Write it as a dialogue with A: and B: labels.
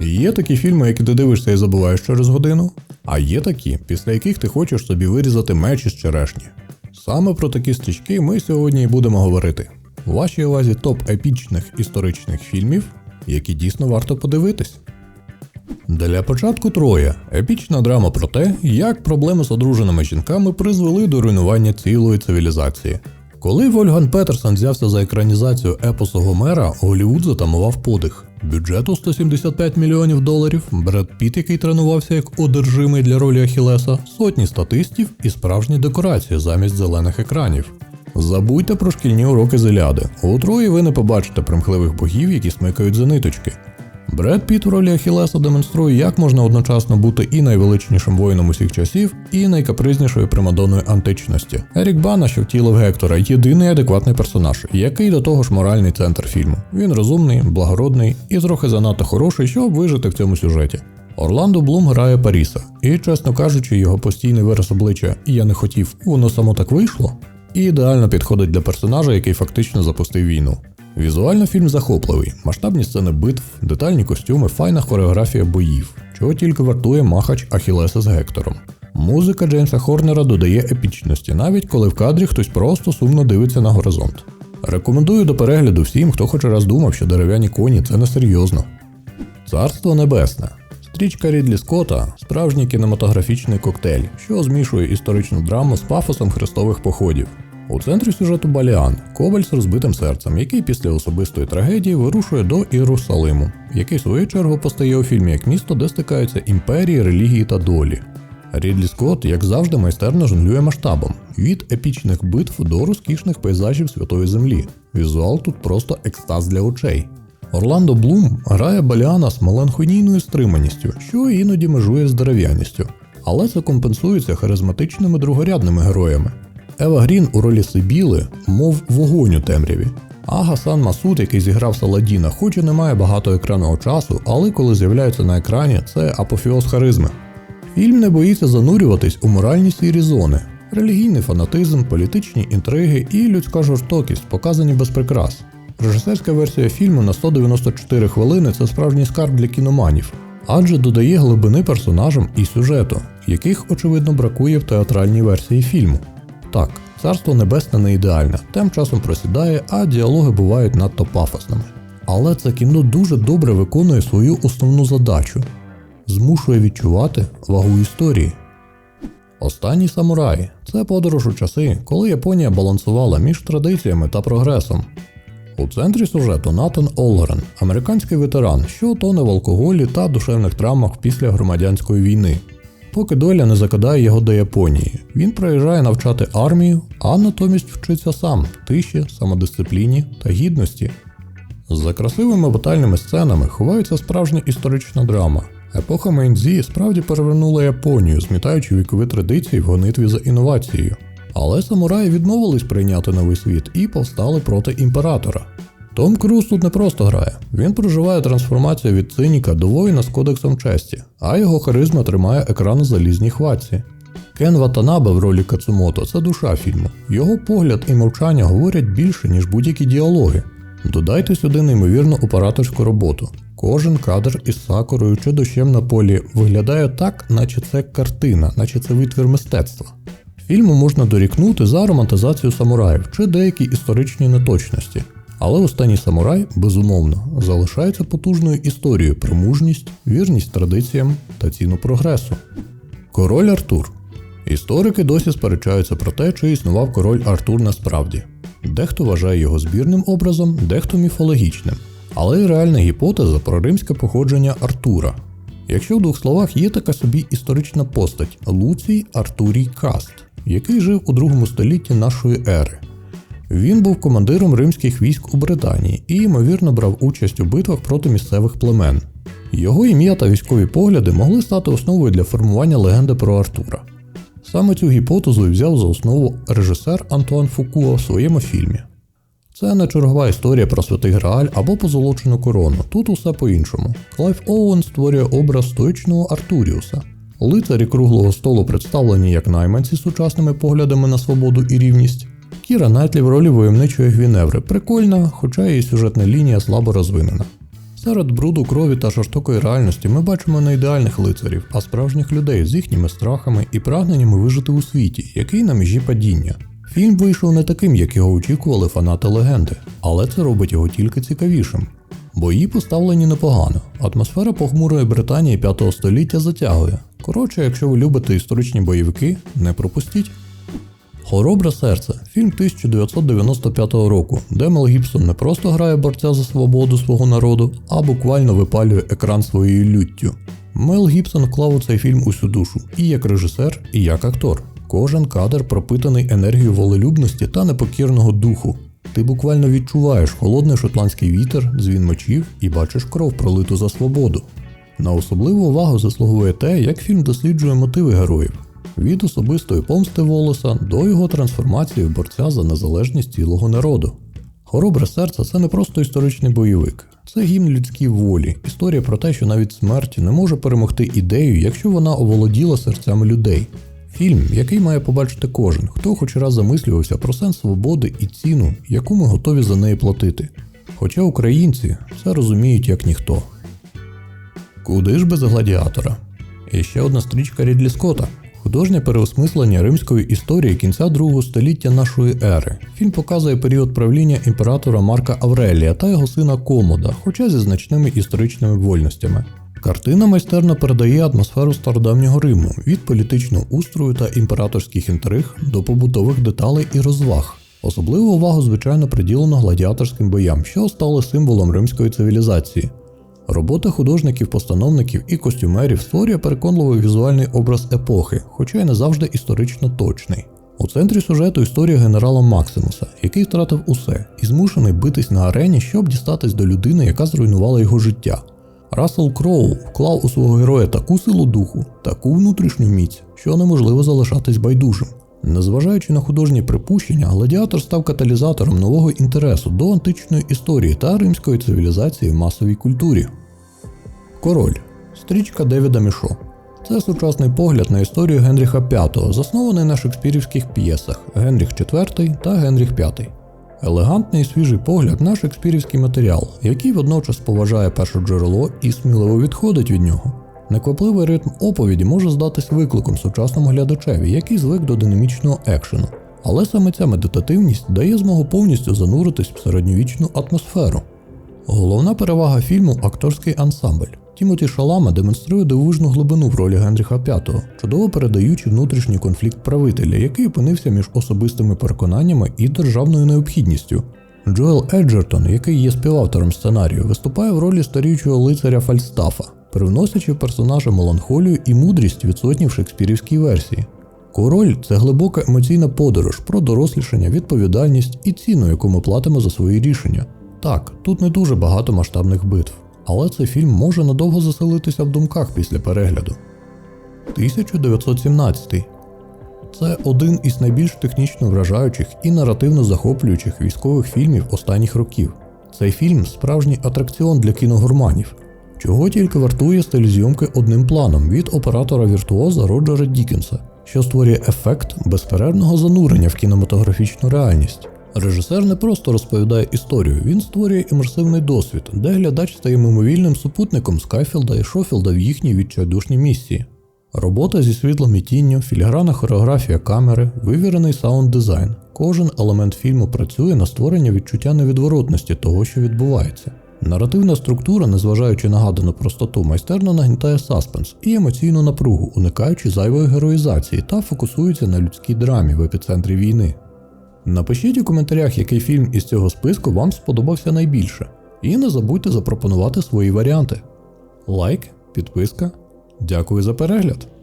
A: Є такі фільми, які ти дивишся і забуваєш через годину, а є такі, після яких ти хочеш собі вирізати меч із черешні. Саме про такі стрічки ми сьогодні і будемо говорити. У вашій увазі топ епічних історичних фільмів, які дійсно варто подивитись. Для початку Троя епічна драма про те, як проблеми з одруженими жінками призвели до руйнування цілої цивілізації. Коли Вольган Петерсон взявся за екранізацію епосу Гомера, Голівуд затамував подих. Бюджету 175 мільйонів доларів, Бред Піт, який тренувався як одержимий для ролі Ахілеса, сотні статистів і справжні декорації замість зелених екранів. Забудьте про шкільні уроки з Іляди. У Трої ви не побачите примхливих богів, які смикають за ниточки. Бред Піт у ролі Ахілеса демонструє, як можна одночасно бути і найвеличнішим воїном усіх часів, і найкапризнішою примадоною античності. Ерік Бана, що втілив Гектора, єдиний адекватний персонаж, який до того ж моральний центр фільму. Він розумний, благородний і трохи занадто хороший, щоб вижити в цьому сюжеті. Орландо Блум грає Паріса, і, чесно кажучи, його постійний вираз обличчя Я не хотів, воно само так вийшло. І ідеально підходить для персонажа, який фактично запустив війну. Візуально фільм захопливий, масштабні сцени битв, детальні костюми, файна хореографія боїв, чого тільки вартує махач Ахілеса з Гектором. Музика Джеймса Хорнера додає епічності, навіть коли в кадрі хтось просто сумно дивиться на горизонт. Рекомендую до перегляду всім, хто хоч раз думав, що дерев'яні коні це несерйозно. Царство Небесне. Стрічка Рідлі Скотта – справжній кінематографічний коктейль, що змішує історичну драму з пафосом хрестових походів. У центрі сюжету Баліан Коваль з розбитим серцем, який після особистої трагедії вирушує до Єрусалиму, який свою чергу постає у фільмі як місто, де стикаються імперії, релігії та долі. Рідлі Скотт, як завжди, майстерно жонглює масштабом від епічних битв до розкішних пейзажів Святої Землі. Візуал тут просто екстаз для очей. Орландо Блум грає Баліана з меланхонійною стриманістю, що іноді межує з дерев'яністю, але це компенсується харизматичними другорядними героями. Ева Грін у ролі Сибіли, мов вогонь у темряві. А Гасан Масуд, який зіграв Саладіна, хоч і не має багато екранного часу, але коли з'являється на екрані, це апофіоз харизми. Фільм не боїться занурюватись у моральні сірі зони, релігійний фанатизм, політичні інтриги і людська жорстокість, показані без прикрас. Режисерська версія фільму на 194 хвилини це справжній скарб для кіноманів, адже додає глибини персонажам і сюжету, яких, очевидно, бракує в театральній версії фільму. Так, царство небесне не ідеальне, тим часом просідає, а діалоги бувають надто пафосними. Але це кіно дуже добре виконує свою основну задачу змушує відчувати вагу історії. Останній самурай це подорож у часи, коли Японія балансувала між традиціями та прогресом. У центрі сюжету Натан Олгрен, американський ветеран, що тоне в алкоголі та душевних травмах після громадянської війни. Поки доля не закидає його до Японії, він приїжджає навчати армію, а натомість вчиться сам тиші, самодисципліні та гідності. За красивими батальними сценами ховається справжня історична драма. Епоха Мейнзі справді перевернула Японію, змітаючи вікові традиції в гонитві за інновацією. Але самураї відмовились прийняти новий світ і повстали проти імператора. Том Круз тут не просто грає, він проживає трансформацію від циніка до воїна з кодексом честі, а його харизма тримає екран у залізній хватці. Кен Ватанабе в ролі Кацумото це душа фільму. Його погляд і мовчання говорять більше, ніж будь-які діалоги. Додайте сюди неймовірну операторську роботу. Кожен кадр із сакурою чи дощем на полі виглядає так, наче це картина, наче це витвір мистецтва. Фільму можна дорікнути за романтизацію самураїв чи деякі історичні неточності. Але останній самурай, безумовно, залишається потужною історією про мужність, вірність традиціям та ціну прогресу. Король Артур. Історики досі сперечаються про те, чи існував король Артур насправді. Дехто вважає його збірним образом, дехто міфологічним. Але й реальна гіпотеза про римське походження Артура. Якщо в двох словах є така собі історична постать Луцій Артурій Каст, який жив у другому столітті нашої ери. Він був командиром римських військ у Британії і, ймовірно, брав участь у битвах проти місцевих племен. Його ім'я та військові погляди могли стати основою для формування легенди про Артура. Саме цю гіпотезу і взяв за основу режисер Антуан Фукуа в своєму фільмі. Це не чергова історія про святий Грааль або позолочену корону. Тут усе по-іншому. Клайв Оуен створює образ стоїчного Артуріуса. Лицарі круглого столу представлені як найманці сучасними поглядами на свободу і рівність. Кіра Найтлі в ролі войовничої Гвіневри прикольна, хоча її сюжетна лінія слабо розвинена. Серед бруду крові та жорстокої реальності ми бачимо не ідеальних лицарів, а справжніх людей з їхніми страхами і прагненнями вижити у світі, який на межі падіння. Фільм вийшов не таким, як його очікували фанати легенди, але це робить його тільки цікавішим. Бої поставлені непогано. Атмосфера похмурої Британії 5 століття затягує. Коротше, якщо ви любите історичні бойовики, не пропустіть. Хоробре серце фільм 1995 року, де Мел Гібсон не просто грає борця за свободу свого народу, а буквально випалює екран своєю люттю. Мел Гібсон вклав у цей фільм усю душу і як режисер, і як актор. Кожен кадр пропитаний енергією волелюбності та непокірного духу. Ти буквально відчуваєш холодний шотландський вітер, дзвін мечів і бачиш кров пролиту за свободу. На особливу увагу заслуговує те, як фільм досліджує мотиви героїв від особистої помсти Волоса до його трансформації в борця за незалежність цілого народу. Хоробре серце це не просто історичний бойовик, це гімн людській волі, історія про те, що навіть смерть не може перемогти ідею, якщо вона оволоділа серцями людей. Фільм, який має побачити кожен, хто хоч раз замислювався про сенс свободи і ціну, яку ми готові за неї платити. Хоча українці це розуміють як ніхто. Куди ж без гладіатора? І ще одна стрічка Рідлі Скотта. Художнє переосмислення римської історії кінця другого століття нашої ери. Фільм показує період правління імператора Марка Аврелія та його сина Комода, хоча зі значними історичними вольностями. Картина майстерно передає атмосферу стародавнього Риму від політичного устрою та імператорських інтриг до побутових деталей і розваг. Особливу увагу, звичайно, приділено гладіаторським боям, що стали символом римської цивілізації. Робота художників-постановників і костюмерів створює переконливий візуальний образ епохи, хоча й не завжди історично точний. У центрі сюжету історія генерала Максимуса, який втратив усе і змушений битись на арені, щоб дістатись до людини, яка зруйнувала його життя. Рассел Кроу вклав у свого героя таку силу духу, таку внутрішню міць, що неможливо залишатись байдужим. Незважаючи на художні припущення, гладіатор став каталізатором нового інтересу до античної історії та римської цивілізації в масовій культурі. Король стрічка Девіда Мішо. Це сучасний погляд на історію Генріха V, заснований на шекспірівських п'єсах Генріх IV та Генріх V. Елегантний і свіжий погляд на шекспірівський матеріал, який водночас поважає перше джерело і сміливо відходить від нього. Неквапливий ритм оповіді може здатись викликом сучасному глядачеві, який звик до динамічного екшену. Але саме ця медитативність дає змогу повністю зануритись в середньовічну атмосферу. Головна перевага фільму акторський ансамбль. Тімоті Шалама демонструє дивовижну глибину в ролі Генріха V, чудово передаючи внутрішній конфлікт правителя, який опинився між особистими переконаннями і державною необхідністю. Джоел Еджертон, який є співавтором сценарію, виступає в ролі старючого лицаря Фальстафа, привносячи персонажа меланхолію і мудрість відсутні в шекспірівській версії. Король це глибока емоційна подорож про дорослішання, відповідальність і ціну, яку ми платимо за свої рішення. Так, тут не дуже багато масштабних битв, але цей фільм може надовго заселитися в думках після перегляду. 1917 це один із найбільш технічно вражаючих і наративно захоплюючих військових фільмів останніх років. Цей фільм справжній атракціон для кіногурманів, чого тільки вартує стиль зйомки одним планом від оператора віртуоза Роджера Дікенса, що створює ефект безперервного занурення в кінематографічну реальність. Режисер не просто розповідає історію, він створює імерсивний досвід, де глядач стає мимовільним супутником Скайфілда і Шофілда в їхній відчайдушній місії. Робота зі світлом і тінню, філігранна хореографія камери, вивірений саунд дизайн. Кожен елемент фільму працює на створення відчуття невідворотності того, що відбувається. Наративна структура, незважаючи на гадану простоту, майстерно нагнітає саспенс і емоційну напругу, уникаючи зайвої героїзації та фокусується на людській драмі в епіцентрі війни. Напишіть у коментарях, який фільм із цього списку вам сподобався найбільше. І не забудьте запропонувати свої варіанти. Лайк, підписка. Дякую за перегляд!